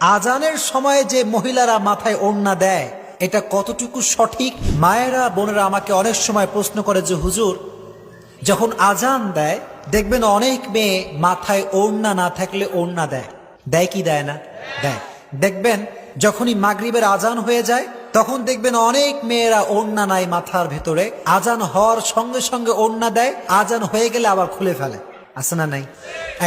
আজানের সময় যে মহিলারা মাথায় ওড়না দেয়, এটা কতটুকু সঠিক? মায়েরা, বোনেরা আমাকে অনেক সময় প্রশ্ন করে যে, হুজুর, যখন আজান দেয়, দেখবেন অনেক মেয়ে মাথায় ওড়না না থাকলে ওড়না দেয়। দেয় কি দেয় না? দেয়। দেখবেন যখনই মাগরিবের আজান হয়ে যায়, তখন দেখবেন অনেক মেয়েরা ওড়না নাই মাথার ভেতরে। আজান হওয়ার সঙ্গে সঙ্গে ওড়না দেয়, আজান হয়ে গেলে আবার খুলে ফেলে। আছে না নাই?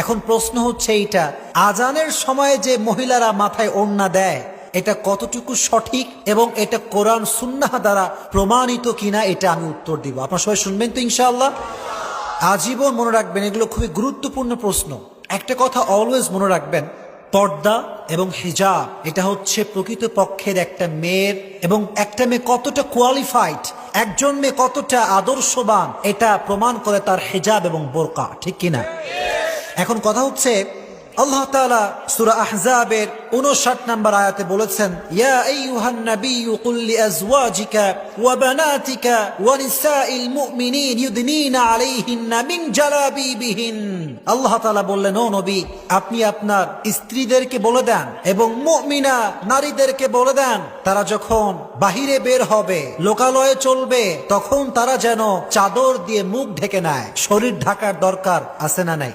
এখন প্রশ্ন হচ্ছে এইটা, আজানের সময় যে মহিলারা মাথায় ওড়না দেয়, এটা কতটুকু সঠিক এবং এটা কোরআন সুন্নাহ দ্বারা প্রমাণিত কিনা এটা আমি উত্তর দিব। আপনার সবাই শুনবেন তো ইনশাআল্লাহ? আজীবন মনে রাখবেন, এগুলো খুবই গুরুত্বপূর্ণ প্রশ্ন। একটা কথা অলওয়েজ মনে রাখবেন, পর্দা এবং হিজাব, এটা হচ্ছে প্রকৃত পক্ষের একটা মেয়ের এবং একটা মেয়ে কতটা কোয়ালিফাইড একজন মেয়ে কতটা আদর্শবান, এটা প্রমাণ করে তার হেজাব এবং বোরকা, ঠিক কিনা? এখন কথা হচ্ছে আল্লাহ তাআলা সূরা আহজাবের 59 নম্বর আয়াতে বলেছেন, ইয়া আইয়ুহান নাবিয়্যু কুল লিআজওয়াজিকা ওয়া বানাতিকা ওয়া নিসাইল মুমিনিন ইউদনিনা আলাইহিন্না মিন জালাবিবিহিন। আল্লাহ তাআলা বললেন, ও নবী, আপনি আপনার স্ত্রীদেরকে বলে দেন এবং মুমিনা নারীদেরকে বলে দেন, তারা যখন বাহিরে বের হবে, লোকালয়ে চলবে, তখন তারা যেন চাদর দিয়ে মুখ ঢেকে নেয়। শরীর ঢাকার দরকার আছে না নাই?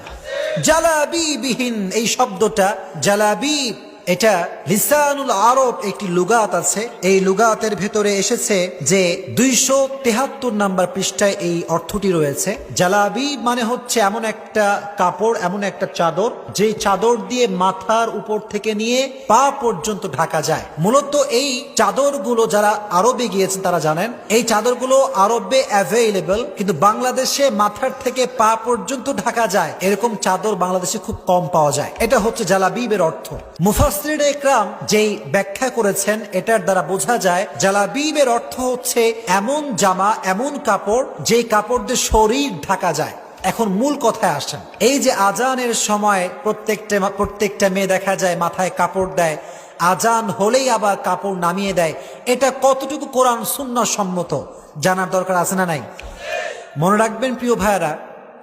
জালাবিবিহীন এই শব্দটা জালাবিব। এটা লিসানুল আরব একটি লুগাত আছে। এই লুগাতের ভেতরে এসেছে যে দুইশো তেহাত্তর নাম্বার পৃষ্ঠায় এই অর্থটি রয়েছে। জালাবি মানে হচ্ছে এমন একটা কাপড়, এমন একটা চাদর যে চাদর দিয়ে মাথার উপর থেকে নিয়ে পা পর্যন্ত ঢাকা যায়। মূলত এই চাদরগুলো যারা আরবে গিয়েছেন তারা জানেন, এই চাদরগুলো আরবে অ্যাভেলেবল কিন্তু বাংলাদেশে মাথার থেকে পা পর্যন্ত ঢাকা যায়। এরকম চাদর বাংলাদেশে খুব কম পাওয়া যায়। এটা হচ্ছে জালাবিবের অর্থ। মুফাসরিন একরাম যেই ব্যাখ্যা করেছেন, এটার দ্বারা বোঝা যায়, জালাবিবের অর্থ হচ্ছে এমন জামা, এমন কাপড়, যেই কাপড় দিয়ে শরীর ঢাকা যায়। এখন মূল কথায় আসেন। এই যে আজানের সময় প্রত্যেকটা প্রত্যেকটা মেয়ে দেখা যায় মাথায় কাপড় দেয়, আজান হলেই আবার কাপড় নামিয়ে দেয়, এটা কতটুকু কোরআন শূন্য সম্মত, জানার দরকার আছে না নাই? মনে রাখবেন প্রিয় ভাইয়ারা,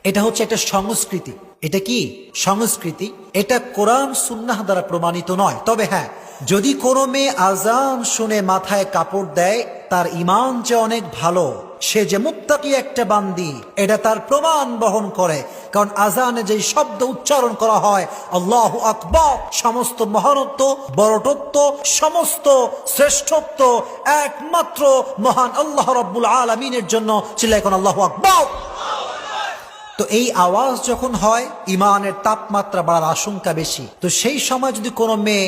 এটা হচ্ছে একটা সংস্কৃতি। এটা কি? সংস্কৃতি? এটা কোরআন সুন্নাহ দ্বারা প্রমাণিত নয়। তবে হ্যাঁ যদি কোনো মেয়ে আজান শুনে মাথায় কাপড় দেয়, তার ইমান যে অনেক ভালো, সে যে মুত্তাকি একটা বান্দি, এটা তার প্রমাণ বহন করে। কারণ আজানে যে শব্দ উচ্চারণ করা হয়, আল্লাহ আকবর, সমস্ত মহানত্ব বড়টত্ব সমস্ত শ্রেষ্ঠত্ব একমাত্র মহান আল্লাহ রব্বুল আলমিনের জন্য। ছিল এখন আল্লাহ আকবর। তো এই আওয়াজ যখন হয় ইমানের তাপমাত্রা বাড়ার আশঙ্কা বেশি। তো সেই সময় যদি কোনো মেয়ে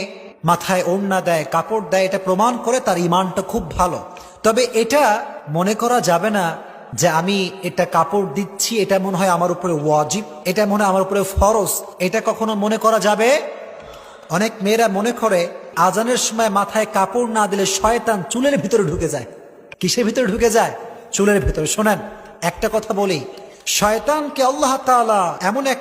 মাথায় ওড়না দেয়, কাপড় দেয়, এটা প্রমাণ করে তার ইমানটা খুব ভালো। তবে এটা মনে করা যাবে না যে আমি এটা কাপড় দিচ্ছি, এটা মনে হয় আমার উপরে ওয়াজিব, এটা মনে হয় আমার উপরে ফরজ। এটা কখনো মনে করা যাবে? অনেক মেয়েরা মনে করে, আজানের সময় মাথায় কাপড় না দিলে শয়তান চুলের ভিতরে ঢুকে যায়। কিসের ভিতরে ঢুকে যায়? চুলের ভিতরে। শোনেন, একটা কথা বলি শয়তানকে আল্লাহ তালা এমন এক